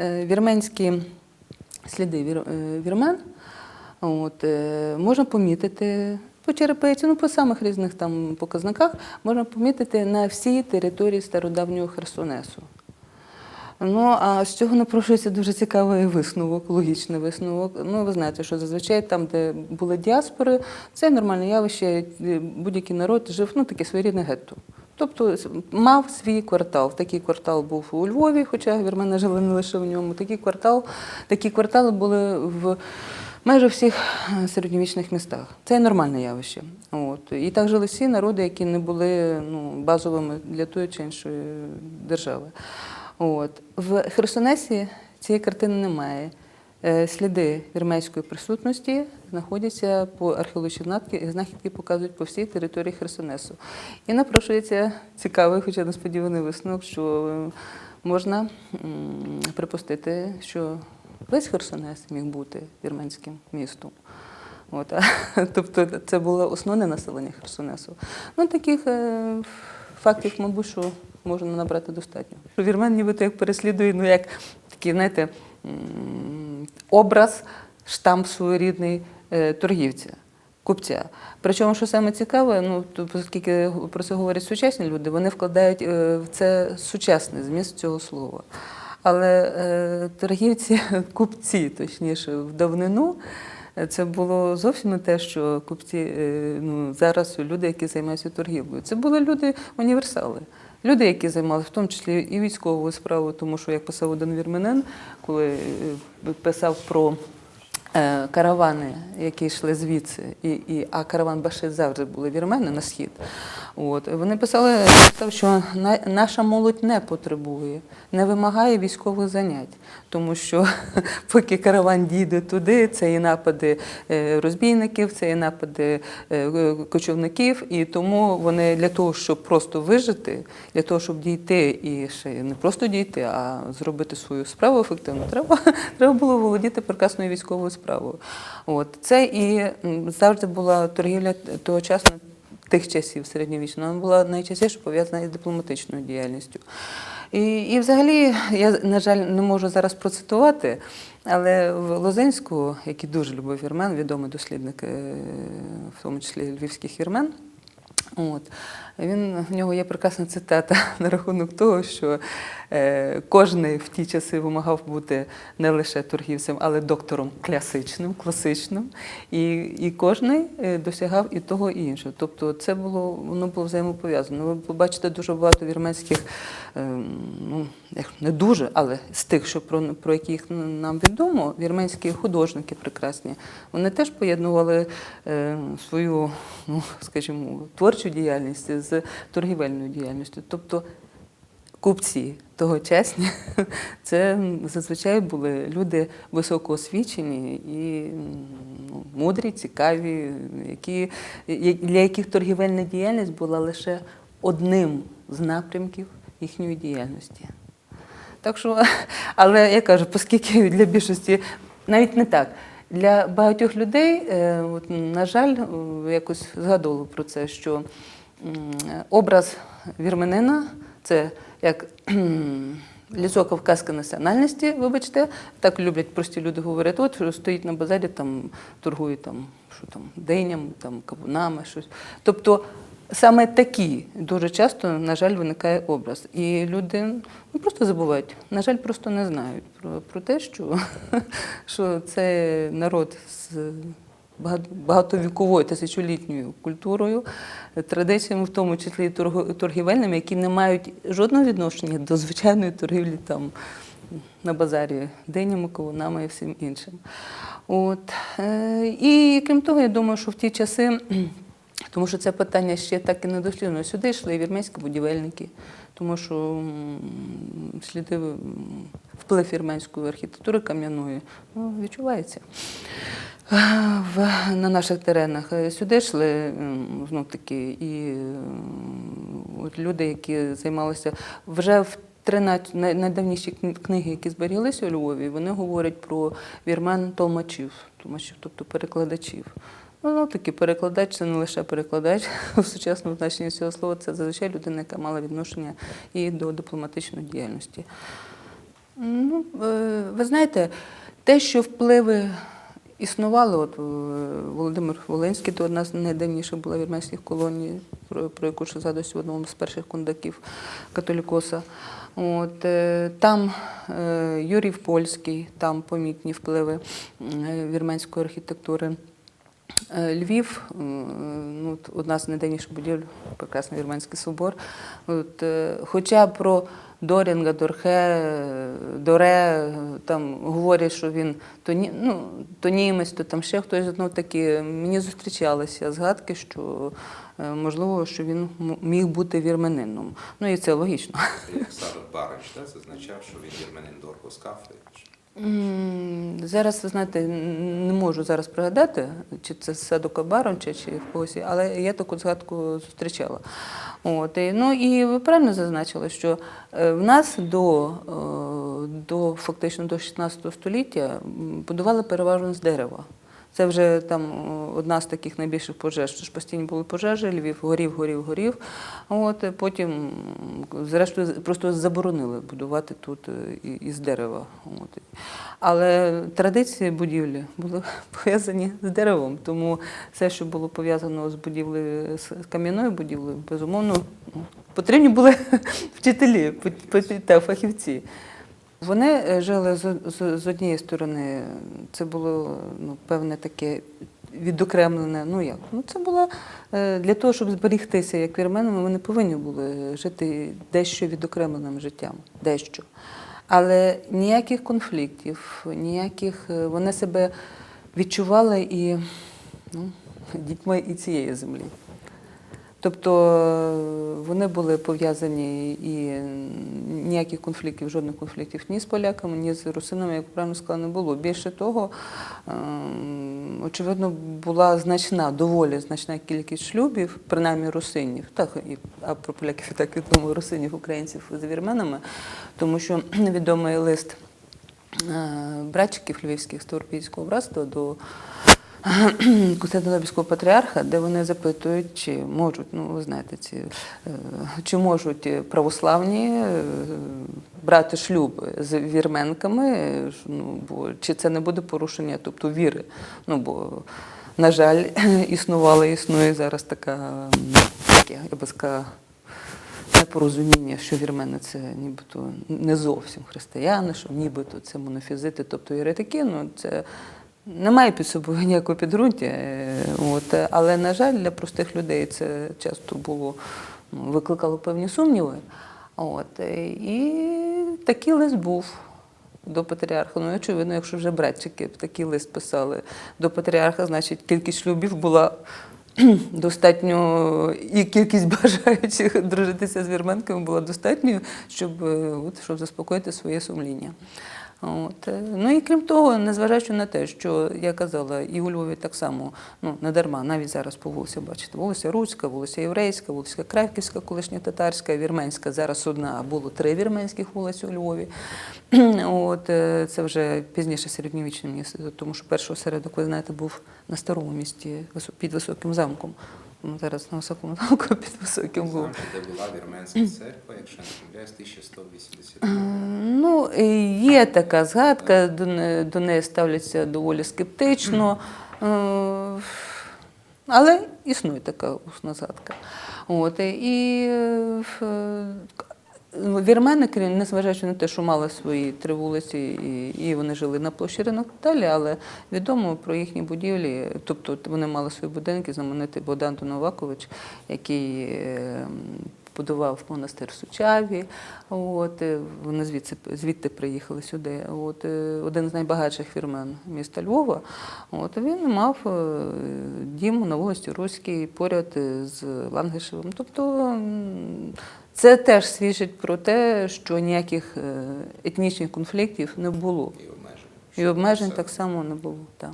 е, вірменські сліди е, вірмен от, е, можна помітити по черепиці, ну по самих різних там показниках можна помітити на всій території стародавнього Херсонесу. Ну, а з цього напрошується дуже цікавий висновок, логічний висновок. Ну, ви знаєте, що зазвичай там, де були діаспори, це нормальне явище. Будь-який народ жив, ну, таке своєрідне гетто. Тобто мав свій квартал. Такий квартал був у Львові, хоча вірмени жили не лише в ньому. Такий квартал, такі квартали були в майже всіх е, середньовічних містах. Це нормальне явище. От. І так жили всі народи, які не були ну, базовими для тої чи іншої держави. От. В Херсонесі цієї картини немає. Е, Сліди вірменської присутності знаходяться по археологічній знахідці, знахідки показують по всій території Херсонесу. І напрошується цікавий, хоча несподіваний висновок, що е, можна припустити, що весь Херсонес міг бути вірменським містом. От, тобто це було основне населення Херсонесу. Ну, таких е, фактів, мабуть, що можна набрати достатньо. Вірмен нібито як переслідує, ну як такий, знаєте, образ, штамп своєрідний е, торгівця. Купця. Причому, що саме цікаве, ну оскільки про це говорять сучасні люди, вони вкладають е, в це сучасний зміст цього слова. Але е, торгівці, купці, точніше, в давнину, це було зовсім не те, що купці ну, зараз люди, які займаються торгівлею. Це були люди універсали. Люди, які займалися в тому числі і військовою справою, тому що як писав один вірменен, коли е, писав про е, каравани, які йшли звідси, і, і, а караван Баши завжди були вірмени на схід. От, вони писали, що на, наша молодь не потребує, не вимагає військових занять, тому що поки караван дійде туди, це і напади е, розбійників, це і напади е, кочівників, і тому вони для того, щоб просто вижити, для того, щоб дійти і ще не просто дійти, а зробити свою справу ефективно, треба, треба було володіти прекрасною військовою справою. От це і завжди була торгівля тогочасно тих часів середньовічно, була найчастіше пов'язана із дипломатичною діяльністю. І, і взагалі, я, на жаль, не можу зараз процитувати, але в Лозинську, який дуже любив вірмен, відомий дослідник, е, в тому числі львівських вірмен, От. Він, в нього є прекрасна цитата на рахунок того, що е, кожен в ті часи вимагав бути не лише торгівцем, але доктором класичним, класичним. І, і кожен досягав і того, і іншого. Тобто це було, воно було взаємопов'язано. Ви побачите дуже багато вірменських, е, ну, не дуже, але з тих, що про, про яких нам відомо, вірменські художники прекрасні, вони теж поєднували е, свою, ну, скажімо, творчу діяльність з торгівельною діяльністю. Тобто купці тогочасні, це зазвичай були люди високоосвічені і ну, мудрі, цікаві, які, для яких торгівельна діяльність була лише одним з напрямків їхньої діяльності. Так що, але я кажу, оскільки для більшості навіть не так. Для багатьох людей, е, на жаль, якось згадували про це, що образ вірменина це як кхм, лісо кавказької національності, вибачте, так люблять прості люди говорити, от стоїть на базарі, там торгує там, що там, динями, там, кавунами, щось. Тобто Саме такі дуже часто, на жаль, виникає образ. І люди ну, просто забувають, на жаль, просто не знають про, про те, що, що це народ з багатовіковою тисячолітньою культурою, традиціями, в тому числі і торгівельними, які не мають жодного відношення до звичайної торгівлі там на базарі динями, кавунами і всім іншим. От. е, І крім того, я думаю, що в ті часи. Тому що це питання ще так і не досліджено. Сюди йшли вірменські будівельники, тому що сліди вплив вірменської архітектури кам'яної ну, відчувається. На наших теренах Е, сюди йшли знов таки і от люди, які займалися вже в 13 найдавніші книги, які зберіглися у Львові, вони говорять про вірмен толмачів, толмачів, тобто перекладачів. Ну, ну, такий перекладач це не лише перекладач в сучасному значенні цього слова, це зазвичай людина, яка мала відношення і до дипломатичної діяльності. Ну, е, ви знаєте, те, що впливи існували, от е, Володимир Волинський, то одна з найдавніших була вірменських колоній, про, про яку ще згадуюсь в одному з перших кондаків католікоса. От, е, там е, Юрій Польський, там помітні впливи вірменської архітектури. Е, Львів, ну, одна з найдавніших будівель, прекрасний Вірменський собор. От, е, хоча про Дорінга, Дорхе, Доре там говорять, що він то, ні, ну, то німець, то там ще хтось ну, такі. Мені зустрічалися згадки, що е, можливо, що він міг бути вірменином. Ну і це логічно. Як Садок Барич, да, зазначав, що він вірменин Дорго Скафи. М, Зараз, ви знаєте, не можу зараз пригадати, чи це Садока Баронча, чи в когось, але я таку згадку зустрічала. От, і, ну і ви правильно зазначили, що е, в нас до, е, до фактично до 16 століття будували переважно з дерева. Це вже там одна з таких найбільших пожеж. Що ж постійно були пожежі, Львів горів, горів, горів. От е, потім, зрештою, просто заборонили будувати тут е, із дерева. От. Але традиції будівлі були пов'язані з деревом, тому все, що було пов'язано з будівлею з кам'яною будівлею, безумовно, потрібні були вчителі, та фахівці. Вони е, жили з, однієї сторони, це було ну, певне таке відокремлене. Ну як? Ну це було е, для того, щоб зберігтися як вірменами, вони повинні були жити дещо відокремленим життям, дещо. Але ніяких конфліктів, ніяких е, вони себе відчували і ну, дітьми і цієї землі. Тобто е, вони були пов'язані і ніяких конфліктів, жодних конфліктів ні з поляками, ні з русинами, як правильно сказала, не було. Більше того, ем, очевидно, була значна, доволі значна кількість шлюбів, принаймні русинів, так і а про поляків і так відомо русинів, українців з вірменами, тому що відомий лист е, братчиків львівських Ставропійського братства до Константинопольського патріарха, де вони запитують, чи можуть, ну ви знаєте, ці е, чи можуть православні е, брати шлюб з вірменками, ну бо чи це не буде порушення, тобто віри. Ну бо, на жаль, існувала існує зараз така таке, я би сказала, непорозуміння, що вірмени це нібито не зовсім християни, що нібито це монофізити, тобто єретики, ну це немає під собою ніякого підґрунтя. е, От, але, на жаль, для простих людей це часто було ну, викликало певні сумніви. От, е, і такий лист був. До патріарха. Ну, очевидно, якщо вже братчики такий лист писали до патріарха, значить кількість шлюбів була достатньо, і кількість бажаючих дружитися з вірменками була достатньою, щоб, е, от, щоб заспокоїти своє сумління. От. е, Ну і крім того, незважаючи на те, що я казала, і у Львові так само, ну не дарма, навіть зараз по вулиці, бачите, вулиця Руська, вулиця Єврейська, вулиця Краківська, колишня татарська, вірменська. Зараз одна, а було три вірменських вулиці у Львові. От е, це вже пізніше середньовічне місце, тому що перший осередок, ви знаєте, був на старому місті під високим замком. Ну, зараз на високому замку під високим. Знаю, де була вірменська церква, якщо не помиляюсь, 1180 Е, Ну, е, є така згадка, до, не- до неї ставляться доволі скептично. Е, Але існує така усна згадка. От, і Ну, Вірмени, крім незважаючи на те, що мали свої три вулиці, і, вони жили на площі ринок далі, але відомо про їхні будівлі. Тобто вони мали свої будинки, знаменитий Богдан Новакович, який е, будував монастир в Сучаві. Е, вони звідти приїхали сюди. Е, один з найбагатших вірмен міста Львова. Він мав дім на вулиці Руській поряд з Лангишевим. Тобто це теж свідчить про те, що ніяких е, етнічних конфліктів не було. і обмежень. І обмежень так само не було. Так.